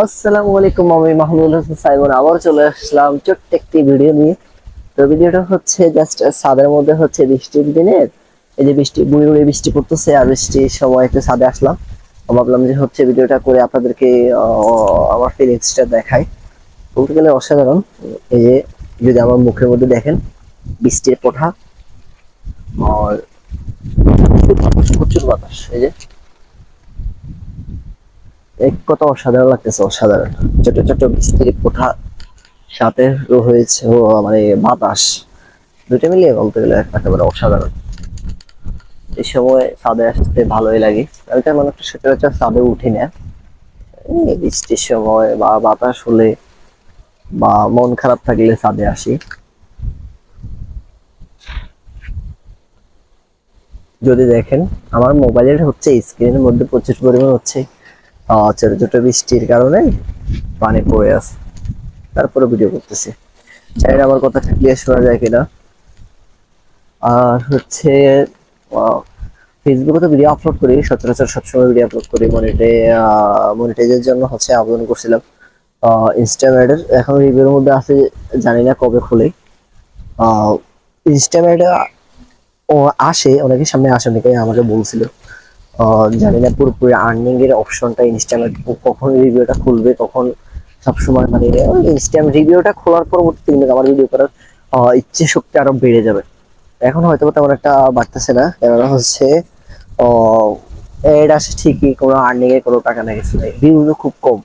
আসসালামু আলাইকুম, আমি মাহমুদুল হাসান সাইমন। আবার চলে আসলাম ছোট্ট একটি ভিডিও নিয়ে। তো ভিডিওটা হচ্ছে জাস্ট ছাদের মধ্যে হচ্ছে বৃষ্টির দিনের এই যে বৃষ্টি বুড়ি বুড়ি বৃষ্টি পড়তেছে, আর বৃষ্টির সময় একটু ছাদে আসলাম। ভাবলাম যে হচ্ছে ভিডিওটা করে আপনাদেরকে আমার ফিলিংসটা দেখাই। বলতে গেলে অসাধারণ। এই যে যদি আমার মুখের মধ্যে দেখেন, বৃষ্টির পোঠা, আর প্রচুর বাতাস। এই যে এক কথা অসাধারণ লাগতেছে, অসাধারণ। ছোট ছোট বৃষ্টির কোঠা, সাথে হয়েছে ও মানে বাতাস। দুটো মিলিয়ে বলতে গেলে একেবারে অসাধারণ। এই সময় ছাদে আসতে ভালোই লাগে। আমি তেমন একটা সচরাচর ছাদে উঠি না। বৃষ্টির সময় বা বাতাস হলে বা মন খারাপ থাকলে ছাদে আসি। যদি দেখেন, আমার মোবাইলের হচ্ছে স্ক্রিনের মধ্যে প্রচুর পরিমাণ হচ্ছে। ছোট ছোট বৃষ্টির কারণে পানি পড়ে আছে। তারপরে ভিডিও করতেছি। চাই আমার কথা ক্লিয়ার শোনা যায় কিনা? আর হচ্ছে ফেসবুকে তো ভিডিও আপলোড করি, সচরাচর সবসময় ভিডিও আপলোড করি মনিটে মনিটাইজের জন্য হচ্ছে আবেদন করছিলাম। ইনস্টাম্যাটের এখন রিভিউর মধ্যে আছে, জানি না কবে খুলে। ইনস্টাম্যাটে ও আসে, অনেকের সামনে আসে অনেকে আমাকে বলছিল। জানি না, পুরোপুরি আর্নিং এর অপশনটা ইনস্টাগ্রাম কখন রিভিউটা খুলবে, কখন সবসময় মানে ইনস্টাগ্রাম রিভিউটা খোলার পরবর্তীতে কিন্তু আমার ভিডিও করার ইচ্ছে শক্তি আরও বেড়ে যাবে। এখন হয়তো তেমন একটা বাড়তেছে না, কেননা হচ্ছে এড আসে ঠিকই, কোনো আর্নিং এর কোনো টাকা নেই কিছু নেই ভিউজও খুব কম।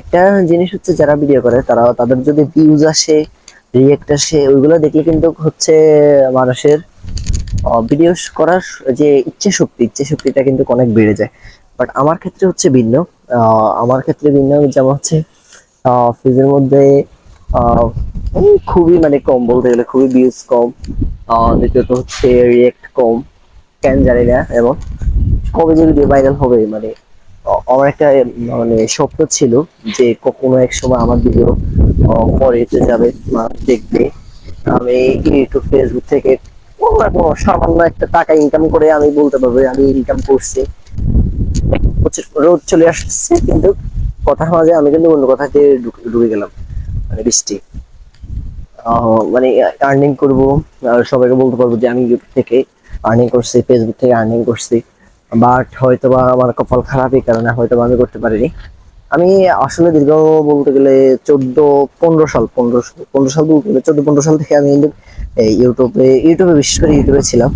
একটা জিনিস হচ্ছে যারা ভিডিও করে, তারা, তাদের যদি ভিউজ আসে রিয়েক্ট আসে, ওইগুলো দেখলে কিন্তু হচ্ছে মানুষের ভিডিও করার যে ইচ্ছে শক্তি ইচ্ছে শক্তিটা কিন্তু অনেক বেড়ে যায়। বাট আমার ক্ষেত্রে হচ্ছে ভিন্ন। আমার ক্ষেত্রে ভিন্ন যেমন হচ্ছে ফিজের মধ্যে খুবই মানে কম বলতে গেলে, খুবই ভিউজ কম। দ্বিতীয়ত হচ্ছে রিয়েক্ট কম। কেন জানি না, এবং কবে যে ভিডিও ভাইরাল হবে মানে আমার একটা মানে স্বপ্ন ছিল যে কখনো এক সময় আমার ভিডিও পরে যাবে দেখবে। আমি ইউটিউব ফেসবুক থেকে কোনো না কোনো সামান্য একটা টাকা ইনকাম করে আমি বলতে পারব, আমি ইনকাম করছি। রোদ চলে আসছে, কিন্তু মাঝে আমি কিন্তু অন্য ঢুকে গেলাম মানে বৃষ্টি। মানে আর্নিং করব সবাইকে বলতে পারব যে আমি ইউটিউব থেকে আর্নিং করছি ফেসবুক থেকে আর্নিং করছি বাট হয়তো বা আমার কপাল খারাপ এই কারণে হয়তোবা আমি করতে পারিনি। আমি আসলে দীর্ঘ বলতে গেলে চোদ্দ, পনেরো সাল, পনেরো পনেরো সাল বলতে গেলে চোদ্দ, পনেরো সাল থেকে আমি ইউটিউবে ইউটিউবে বিশেষ করে ইউটিউবে ছিলাম।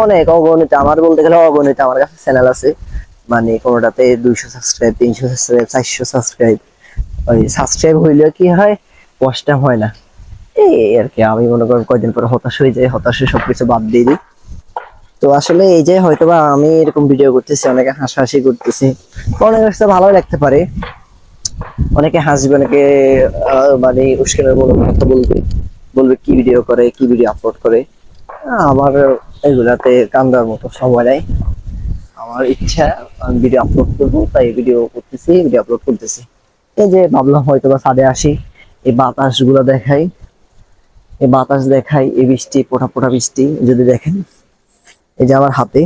অনেক অগণিত, আমার বলতে গেলে অগণিত আমার কাছে চ্যানেল আছে। মানে কোনোটাতে দুইশো সাবস্ক্রাইব তিনশো সাবস্ক্রাইব চারশো সাবস্ক্রাইব ওই সাবস্ক্রাইব হইলেও কি হয় কষ্ট হয় না। এই আর কি, আমি মনে করেন কয়দিন পরে হতাশ হয়ে যাই, হতাশ হয়ে সবকিছু বাদ দিয়ে দিই। তো আসলে এই যে হয়তোবা আমি এরকম ভিডিও করতেছি, অনেকে হাসাহাসি করতেছি। অনেক ভালোই লাগতে পারে। অনেকে হাসবে, অনেকে মানে উস্কানের মতো কথা বলবে। বলবে কি ভিডিও করে, কি ভিডিও আপলোড করে। আমার এগুলাতে কান্দার মতো সময় নাই। আমার ইচ্ছা, আমি ভিডিও আপলোড করব, তাই ভিডিও করতেছি ভিডিও আপলোড করতেছি। এই যে ভাবলাম হয়তো বা ছাদে আসি, এই বাতাসগুলো দেখাই। এই বাতাস দেখাই, এই বৃষ্টি পোটা পোটা বৃষ্টি, যদি দেখেন। এই যে আমার হাতে,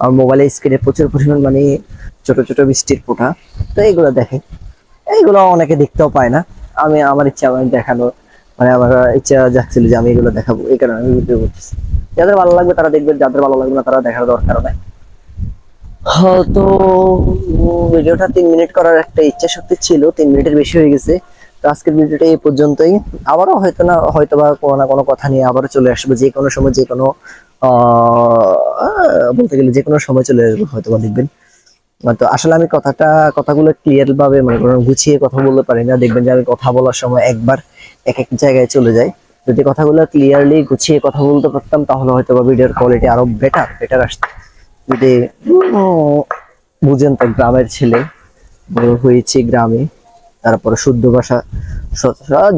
আমার মোবাইলের স্ক্রিনে প্রচুর পরিমাণ মানে ছোট ছোট বৃষ্টির ফোঁটা তো এইগুলো দেখে। এইগুলো অনেকে দেখতেও পায় না। আমি, আমার ইচ্ছা আমি দেখানো মানে আমার ইচ্ছা যাচ্ছিল যে আমি এগুলো দেখাবো। এই কারণে আমি ভিডিও করতেছি। যাদের ভালো লাগবে তারা দেখবে যাদের ভালো লাগবে না তারা দেখার দরকার নাই। তো ভিডিওটা তিন মিনিট করার একটা ইচ্ছা শক্তি ছিল, তিন মিনিটের বেশি হয়ে গেছে। তো আজকের ভিডিওটা এই পর্যন্তই। আবারও হয়তো না হয়তো বা কোনো না কোনো কথা নিয়ে আবারও চলে আসব। যে কোনো সময়, যে কোনো বলতে গেলে যে কোনো সময় চলে আসব হয়তো বা দেখবেন। তো আসলে আমি কথাটা, কথাগুলো ক্লিয়ার ভাবে মনে গুছিয়ে কথা বলতে পারি না। দেখবেন যে আমি কথা বলার সময় একবার এক এক জায়গায় চলে যাই। যদি কথাগুলো ক্লিয়ারলি গুছিয়ে কথা বলতে পারতাম, তাহলে হয়তো বা ভিডিওর কোয়ালিটি আরও বেটার বেটার আসতো। যদি বুঝেন তো গ্রামের ছেলে, বড় হয়েছি গ্রামে, তারপরে শুদ্ধ ভাষা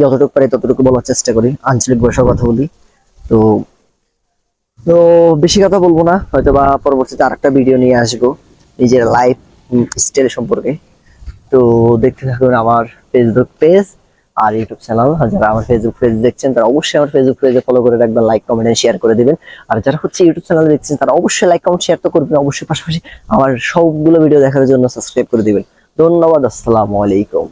যতটুকু পারি ততটুকু বলার চেষ্টা করি, আঞ্চলিক ভাষায় কথা বলি। তো তো বেশি কথা বলব না হয়তো বা পরবর্তীতে আরেকটা ভিডিও নিয়ে আসব। নিজের লাইফ স্টাইল সম্পর্কে। তো দেখতে থাকুন আমার ফেসবুক পেজ আর ইউটিউব চ্যানেল যারা আমার ফেসবুক পেজ দেখছেন, তারা অবশ্যই আমার ফেসবুক পেজে ফলো করে রাখবেন লাইক কমেন্ট এন্ড শেয়ার করে দিবেন। আর যারা হচ্ছে ইউটিউব চ্যানেল দেখছেন, তারা অবশ্যই লাইক কমেন্ট শেয়ার তো করবেন। অবশ্যই পাশাপাশি আমার সবগুলো ভিডিও দেখার জন্য সাবস্ক্রাইব করে দিবেন। ধন্যবাদ, আসসালামু আলাইকুম।